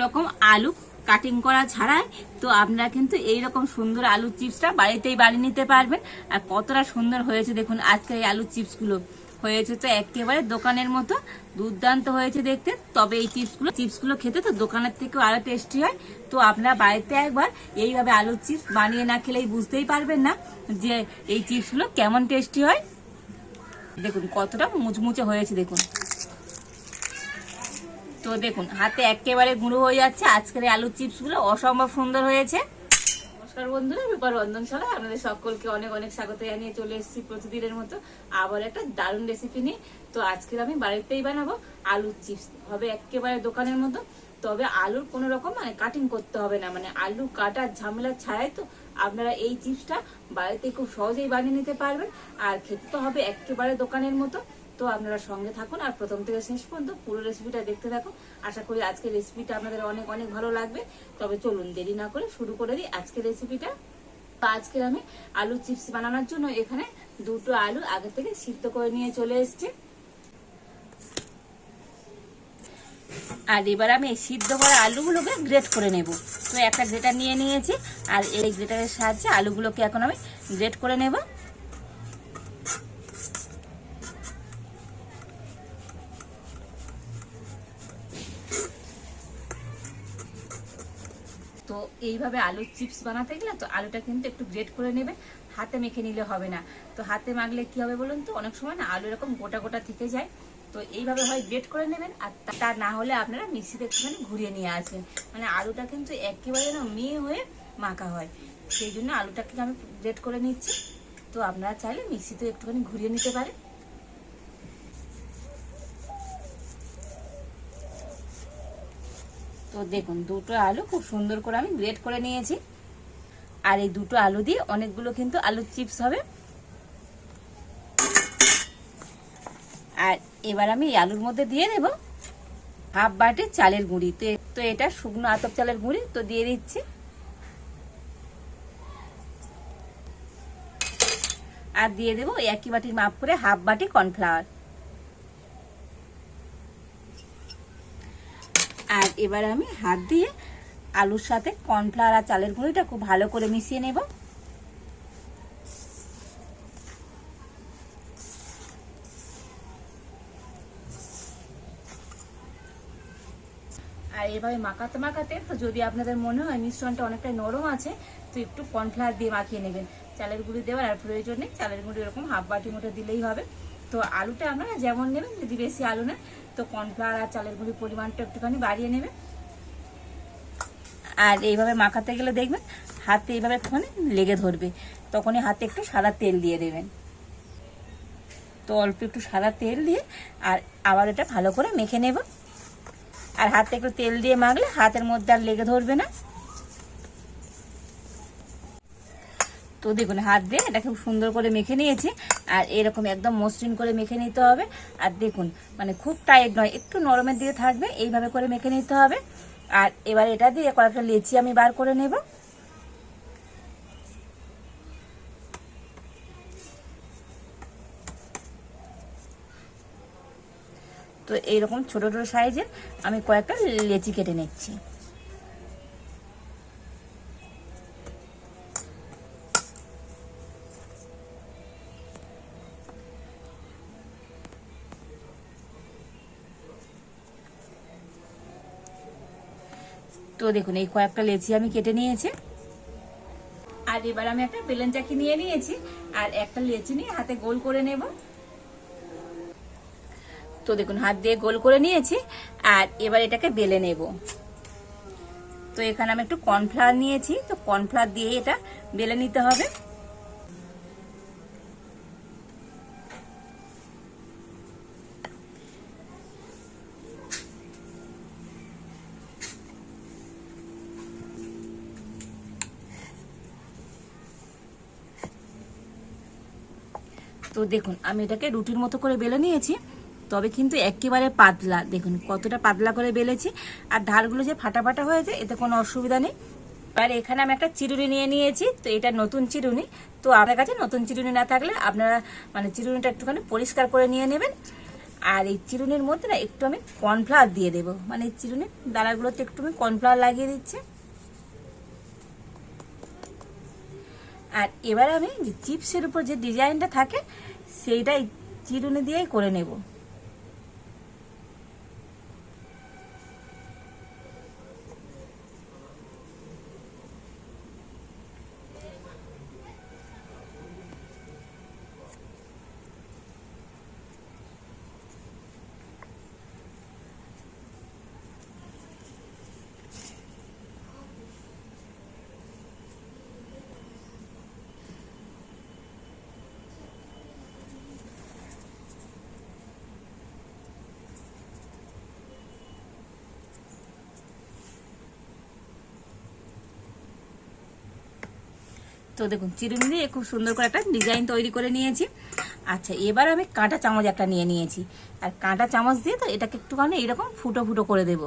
রকম আলু কাটিং করা ছাড়াই, তো আপনারা কিন্তু এই রকম সুন্দর আলু চিপসটা বাড়িতেই বানিয়ে নিতে পারবেন। আর কতটা সুন্দর হয়েছে দেখুন আজকের এই আলু চিপসগুলো হয়েছে তো একেবারে দোকানের মতো, দুর্দান্ত হয়েছে দেখতে। তবে এই চিপসগুলো চিপসগুলো খেতে তো দোকানের থেকেও আরও টেস্টি হয়। তো আপনারা বাড়িতে একবার এইভাবে আলুর চিপস বানিয়ে না খেলেই বুঝতেই পারবেন না যে এই চিপসগুলো কেমন টেস্টি হয়। দেখুন, কতটা মুচমুচে হয়েছে দেখুন। তো দেখুন, হাতে একেবারে গুঁড়ো হয়ে যাচ্ছে। আজকের এই আলুর চিপসগুলো অসম্ভব সুন্দর হয়েছে। নমস্কার বন্ধুরা রূপার রন্ধনশালা আপনাদের সকলকে অনেক অনেক স্বাগত জানিয়ে চলে এসেছি প্রতিদিনের মতো আবার একটা দারুণ রেসিপি নিয়ে। তো আজকের আমি বাড়িতেই বানাবো আলুর চিপস। হবে একেবারে দোকানের মতো, তবে আলুর কোনো রকম মানে কাটিং করতে হবে না। মানে আলু কাটার ঝামেলা ছাড়াই তো আপনারা এই চিপসটা বাড়িতে খুব সহজেই বানিয়ে নিতে পারবেন। আর খেতে তো হবে একেবারে দোকানের মতো। তো আপনারা সঙ্গে থাকুন আর প্রথম থেকে শেষ পর্যন্ত পুরো রেসিপিটা দেখতে থাকুন। আশা করি আজকের রেসিপিটা আপনাদের অনেক অনেক ভালো লাগবে। তবে চলুন দেরি না করে শুরু করে দিই আজকের রেসিপিটা তো আজকে আমি আলু চিপস বানানোর জন্য এখানে দুটো আলু আগে থেকে সিদ্ধ করে নিয়ে চলে এসেছি। আর এবার আমি সিদ্ধ করা আলুগুলোকে গ্রেট করে নেব। তো একটা গ্রেটার নিয়ে নিয়েছি আর এই গ্রেটারের সাহায্যে আলুগুলোকে এখন আমি গ্রেট করে নেব তো এইভাবে আলুর চিপস বানাতে গেলে তো আলুটা কিন্তু একটু গ্রেট করে নেবে। হাতে মেখে নিলে হবে না। তো হাতে মাখলে কি হবে বলুন তো? অনেক সময় না আলু এরকম গোটা গোটা থেকে যায়। তো এইভাবে হয় গ্রেট করে নেবেন। আর তা- না হলে আপনারা মিক্সিতে একটুখানি ঘুরিয়ে নিয়ে আসবেন। মানে আলুটা কিন্তু একেবারে না মেয়ে হয়ে মাখা হয়। সেই জন্য আলুটাকে আমি গ্রেট করে নিচ্ছি। তো আপনারা চাইলে মিক্সিতে একটুখানি ঘুরিয়ে নিতে পারেন। তো দেখুন, দুটো আলু খুব সুন্দর করে আমি গ্রেট করে নিয়েছি। আর এই দুটো আলু দিয়ে অনেকগুলো কিন্তু আলুর চিপস হবে। আর এবার আমি এই আলুর মধ্যে দিয়ে দেব হাফ বাটি চালের গুঁড়ি। তো তো এটা শুকনো আতপ চালের গুঁড়ি, তো দিয়ে দিচ্ছি। আর দিয়ে দেবো একই বাটির মাপ করে হাফ বাটি কর্নফ্লাওয়ার। এবার আমি হাত দিয়ে আলুর সাথে কর্নফ্লাওয়ার আর চালের গুঁড়িটা খুব ভালো করে মিশিয়ে নেব। আর এভাবে মাখাতে মাখাতে তো যদি আপনাদের মনে হয় মিশ্রণটা অনেকটা নরম আছে, তো একটু কর্নফ্লাওয়ার দিয়ে মাখিয়ে নেবেন। চালের গুঁড়ি দেওয়ার আর প্রয়োজন নেই, চালের গুঁড়ি এরকম হাফ বাটি মতো দিলেই হবে। তো আলুটা আপনারা যেমন নেবেন, যদি বেশি আলু নেন তো কর্নফ্লাওয়ার আর চালের গুঁড়ির পরিমাণটা একটুখানি বাড়িয়ে নেবে। আর এইভাবে মাখাতে গেলে দেখবেন হাতে এইভাবে একটুখানি লেগে ধরবে। তখনই হাতে একটু সাদা তেল দিয়ে দেবেন। তো অল্প একটু সাদা তেল দিয়ে আর আবার এটা ভালো করে মেখে নেব। আর হাতে একটু তেল দিয়ে মাখলে হাতের মধ্যে আর লেগে ধরবে না। তো দেখুন, হাত দিয়ে এটা খুব সুন্দর করে মেখে নিয়েছি। আর এরকম একদম মসৃণ করে মেখে নিতে হবে। আর দেখুন মানে খুব টাইট নয়, একটু নরমের দিকে থাকবে, এইভাবে করে মেখে নিতে হবে। আর এবার এটা দিয়ে কয়েকটা লেচি আমি বার করে নেব। তো এইরকম ছোট ছোট সাইজের আমি কয়েকটা লেচি কেটে নিচ্ছি। তো দেখুন, এই কয়েকটা লেচি আমি কেটে নিয়েছি। আর এবার আমি একটা বেলেন চাকি নিয়ে নিয়েছি, আর একটা লেচি নিয়ে হাতে গোল করে নেব। তো দেখুন, হাত দিয়ে গোল করে নিয়েছি, আর এবার এটাকে বেলে নেব। তো এখানে আমি একটু কর্নফ্লাওয়ার নিয়েছি, তো কর্নফ্লাওয়ার দিয়ে এটা বেলে নিতে হবে। তো দেখুন, আমি এটাকে রুটির মতো করে বেলে নিয়েছি, তবে কিন্তু একেবারে পাতলা। দেখুন, কতটা পাতলা করে বেলেছি, আর ধারগুলো যে ফাটা ফাটা হয়েছে, এতে কোনো অসুবিধা নেই। আর এখানে আমি একটা চিরুনি নিয়ে নিয়েছি, তো এটা নতুন চিরুনি। তো আপনার কাছে নতুন চিরুনি না থাকলে আপনারা মানে চিরুনিটা একটুখানি পরিষ্কার করে নিয়ে নেবেন। আর এই চিরুনির মধ্যে না, একটু আমি কর্নফ্লাওয়ার দিয়ে দেবো। মানে চিরুনির দানাগুলোতে একটু আমি কর্নফ্লাওয়ার লাগিয়ে দিচ্ছি। আর এবার আমি চিপসের উপর যে ডিজাইনটা থাকে সেইটাই চিরুনি দিয়েই করে নেব। তো দেখুন, চিরুনি দিয়ে খুব সুন্দর করে একটা ডিজাইন তৈরি করে নিয়েছি। আচ্ছা এবার আমি কাঁটা চামচ একটা নিয়ে নিয়েছি। আর কাঁটা চামচ দিয়ে তো এটাকে একটুখানি এইরকম ফুটো ফুটো করে দেব।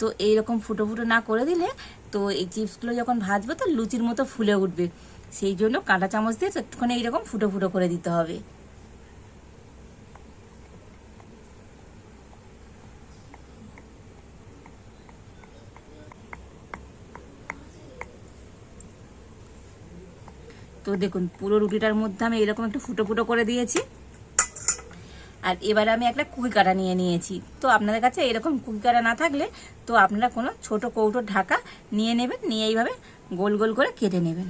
তো এইরকম ফুটো ফুটো না করে দিলে তো এই চিপসগুলো যখন ভাজবো তো লুচির মতো ফুলে উঠবে। সেই জন্য কাঁটা চামচ দিয়ে তো একটুখানি এইরকম ফুটো ফুটো করে দিতে হবে। তো দেখুন, পুরো রুটিটার মধ্যে আমি এরকম একটু ফুটো ফুটো করে দিয়েছি। আর এবারে আমি একটা কুকি কাটা নিয়ে নিয়েছি। তো আপনাদের কাছে এরকম কুকি কাটা না থাকলে তো আপনারা কোনো ছোট কৌটোর ঢাকা নিয়ে নেবেন, নিয়ে এইভাবে গোল গোল করে কেটে নেবেন।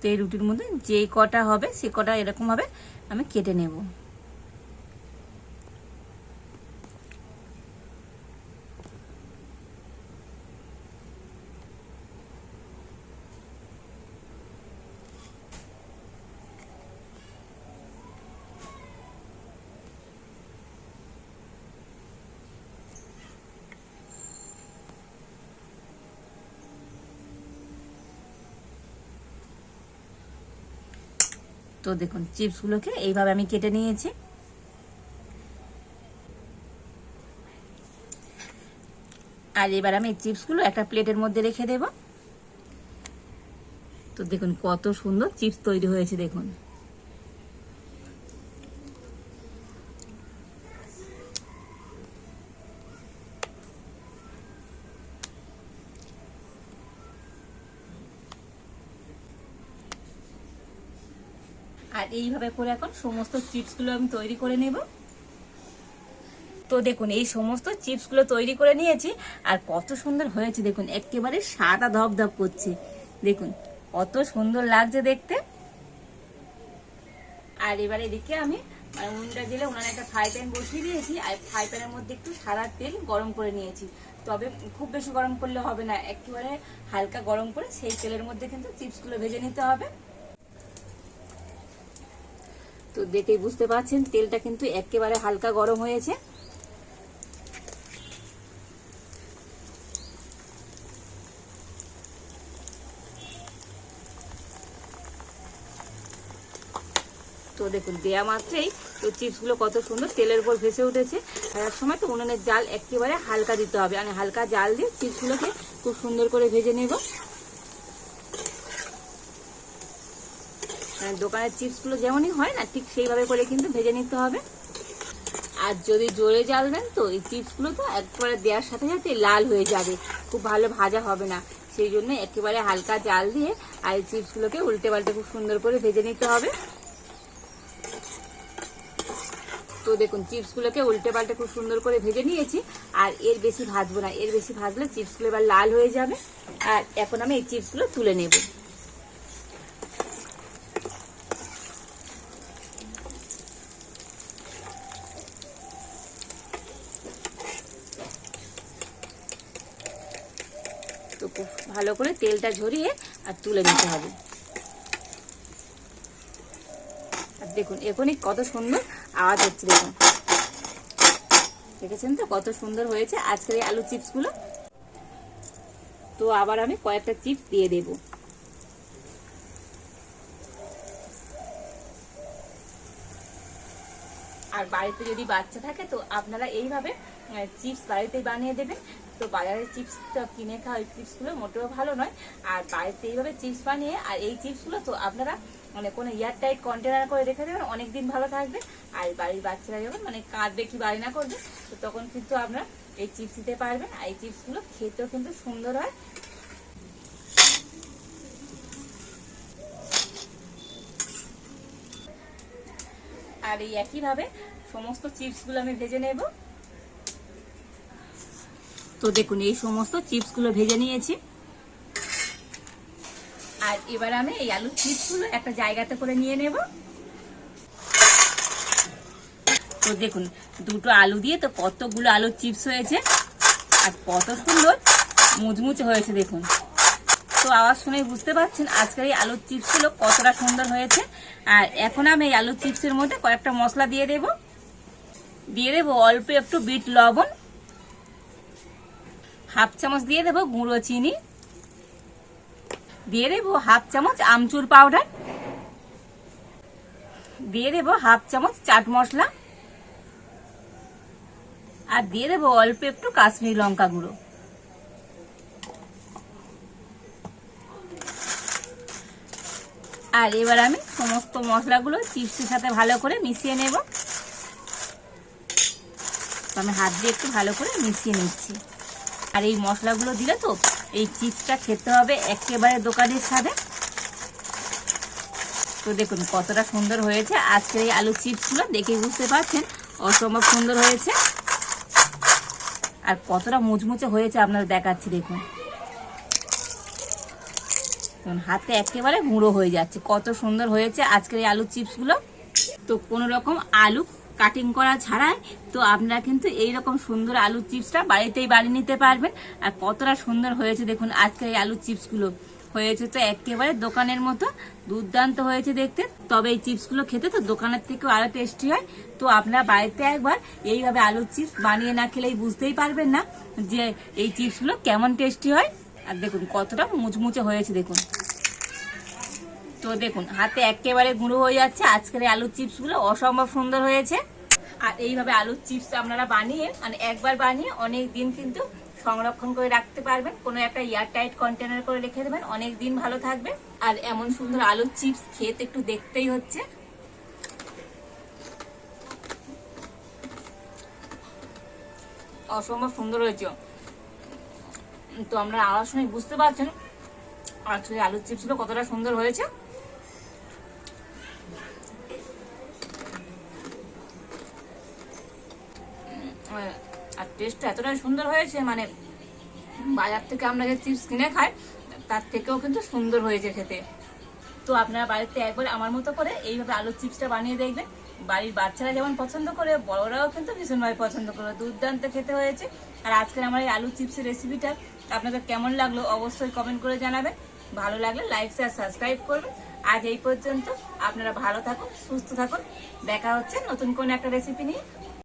তো এই রুটির মধ্যে যেই কটা হবে, সে কটা এরকমভাবে আমি কেটে নেব। তো দেখুন, চিপসগুলোকে এইভাবে আমি কেটে নিয়েছি। আর এবার আমি চিপসগুলো একটা প্লেটের মধ্যে রেখে দেব। তো দেখুন, কত সুন্দর চিপস তৈরি হয়েছে, দেখুন। আর এইভাবে করে এখন সমস্ত চিপসগুলো আমি তৈরি করে নেব। তো দেখুন, এই সমস্ত চিপসগুলো তৈরি করে নিয়েছি আর কত সুন্দর হয়েছে দেখুন, একেবারে সাদা ধপ ধপ করছে। দেখুন, কত সুন্দর লাগছে দেখতে। আর এবার এদিকে আমি উনুনটা জেলে উনানে একটা ফ্রাই প্যান বসিয়ে দিয়েছি আর ফ্রাই প্যানের মধ্যে একটু সাদা তেল গরম করে নিয়েছি। তবে খুব বেশি গরম করলে হবে না, একেবারে হালকা গরম করে সেই তেলের মধ্যে কিন্তু চিপসগুলো ভেজে নিতে হবে। তো দেখেই বুঝতে পারছেন, তেলটা কিন্তু একেবারে হালকা গরম হয়েছে। তো দেখুন, দেয়া মাত্রেই তো চিপসগুলো কত সুন্দর তেলের উপর ভেসে উঠেছে। এক সময় তো উনুনের জাল একেবারে হালকা দিতে হবে। মানে হালকা জাল দিয়ে চিপসগুলোকে খুব সুন্দর করে ভেজে নেব। দোকানের চিপসগুলো যেমনই হয় না, ঠিক সেইভাবে করে কিন্তু ভেজে নিতে হবে। আর যদি জোরে জ্বালবেন তো এই চিপসগুলো তো একবারে দেওয়ার সাথে সাথে লাল হয়ে যাবে, খুব ভালো ভাজা হবে না। সেই জন্য একেবারে হালকা জাল দিয়ে আর এই চিপসগুলোকে উল্টে পাল্টে খুব সুন্দর করে ভেজে নিতে হবে। তো দেখুন, চিপসগুলোকে উল্টে পাল্টে খুব সুন্দর করে ভেজে নিয়েছি, আর এর বেশি ভাজবো না। এর বেশি ভাজলে চিপসগুলো এবার লাল হয়ে যাবে। আর এখন আমি এই চিপসগুলো তুলে নেব তো খুব ভালো করে তেলটা ঝরিয়ে আর তুলে নিতে হবে। আর দেখুন, এখনই কত সুন্দর আওয়াজ হচ্ছে, দেখুন। দেখেছেন তো কত সুন্দর হয়েছে আজকের এই আলু চিপসগুলো? তো আবার আমি কয়েকটা চিপস দিয়ে দেব। আর বাড়িতে যদি বাচ্চা থাকে তো আপনারা এইভাবে চিপস বাড়িতে বানিয়ে দেবেন। তো বাজারের চিপসটা কিনে খাওয়া ওই চিপসগুলো মোটেও ভালো নয়। আর বাড়িতে এইভাবে চিপস বানিয়ে, আর এই চিপসগুলো তো আপনারা মানে কোনো এয়ার টাইট কন্টেনার করে রেখে দেবেন, অনেকদিন ভালো থাকবে। আর বাড়ির বাচ্চারা যখন মানে কাঁদবে কি বাড়ি না করবে, তো তখন কিন্তু আপনারা এই চিপস দিতে পারবেন। আর এই চিপসগুলো খেতেও কিন্তু সুন্দর হয়। আর এই একইভাবে সমস্ত চিপসগুলো আমি ভেজে নেব। তো দেখুন, এই সমস্ত চিপসগুলো ভেজে নিয়েছি। আর এবার আমি এই আলুর চিপসগুলো একটা জায়গাতে করে নিয়ে নেব। তো দেখুন, দুটো আলু দিয়ে তো কতগুলো আলুর চিপস হয়েছে। আর কত সুন্দর মুচমুচে হয়েছে, দেখুন। তো আওয়াজ শুনে বুঝতে পারছেন আজকের এই আলুর চিপসগুলো কতটা সুন্দর হয়েছে। আর এখন আমি এই আলুর চিপসের মধ্যে কয়েকটা মশলা দিয়ে দেব। দিয়ে দেবো অল্প একটু বিট লবণ। হাফ চামচ দিয়ে দেবো গুঁড়ো চিনি। দিয়ে দেবো হাফ চামচ আমচুর পাউডার। দিয়ে দেবো হাফ চামচ চাট মশলা। আর দিয়ে দেবো অল্প একটু কাশ্মীরি লঙ্কা গুঁড়ো। আর এবার আমি সমস্ত মশলাগুলো চিপসের সাথে ভালো করে মিশিয়ে নেব। আমি হাত দিয়ে একটু ভালো করে মিশিয়ে নিচ্ছি। আর এই মশলাগুলো দিলে তো এই চিপসটা খেতে হবে একেবারে দোকানের সাথে তো দেখুন কতটা সুন্দর হয়েছে। আজকের এই আলু চিপসগুলো দেখে বুঝতে পারছেন অসম্ভব সুন্দর হয়েছে। আর কতটা মুচমুচে হয়েছে আপনারা দেখাচ্ছি দেখুন, হাতে একেবারে গুঁড়ো হয়ে যাচ্ছে। কত সুন্দর হয়েছে আজকের এই আলু চিপসগুলো। তো কোনো রকম আলু কাটিং করা ছাড়াই, তো আপনারা কিন্তু এই রকম সুন্দর আলু চিপসটা বাড়িতেই বানিয়ে নিতে পারবেন। আর কতটা সুন্দর হয়েছে দেখুন আজকের এই আলু চিপসগুলো হয়েছে তো একেবারে দোকানের মতো, দুর্দান্ত হয়েছে দেখতে। তবে এই চিপসগুলো খেতে তো দোকানের থেকেও আরও টেস্টি হয়। তো আপনারা বাড়িতে একবার এইভাবে আলুর চিপস বানিয়ে না খেলেই বুঝতেই পারবেন না যে এই চিপসগুলো কেমন টেস্টি হয়। আর দেখুন, কতটা মুচমুচে হয়েছে দেখুন। তো দেখুন, হাতে একেবারে গুঁড়ো হয়ে যাচ্ছে। আজকের আলুর চিপসগুলো অসম্ভব সুন্দর হয়েছে। আর এইভাবে আলুর চিপস আপনারা বানিয়ে মানে একবার বানিয়ে অনেক দিন কিন্তু সংরক্ষণ করে রাখতে পারবেন। কোনো একটা এয়ার টাইট কন্টেনার করে রেখে দেবেন, অনেক দিন ভালো থাকবে। আর এমন সুন্দর আলুর চিপস খেতে একটু দেখতেই হচ্ছে। অসম্ভব সুন্দর হয়েছে। তো আমরা আওয়াজ শুনে বুঝতে পারছেন আসলে আলুর চিপসগুলো কতটা সুন্দর হয়েছে উম, আর টেস্টটা এতটাই সুন্দর হয়েছে মানে বাজার থেকে আমরা যে চিপস কিনে খাই, তার থেকেও কিন্তু সুন্দর হয়েছে খেতে। তো আপনারা বাড়িতে একবার আমার মতো করে এইভাবে আলুর চিপসটা বানিয়ে দেখবেন। বাড়ির বাচ্চারা যেমন পছন্দ করে, বড়রাও কিন্তু ভীষণভাবে পছন্দ করে। দুর্দান্ত খেতে হয়েছে। আর আজকের আমার এই আলু চিপসের রেসিপিটা আপনাদের কেমন লাগল অবশ্যই কমেন্ট করে জানাবেন। ভালো লাগলে লাইক শেয়ার সাবস্ক্রাইব করবেন। আজ এই পর্যন্ত আপনারা ভালো থাকুন, সুস্থ থাকুন। দেখা হচ্ছে নতুন কোন একটা রেসিপি নিয়ে।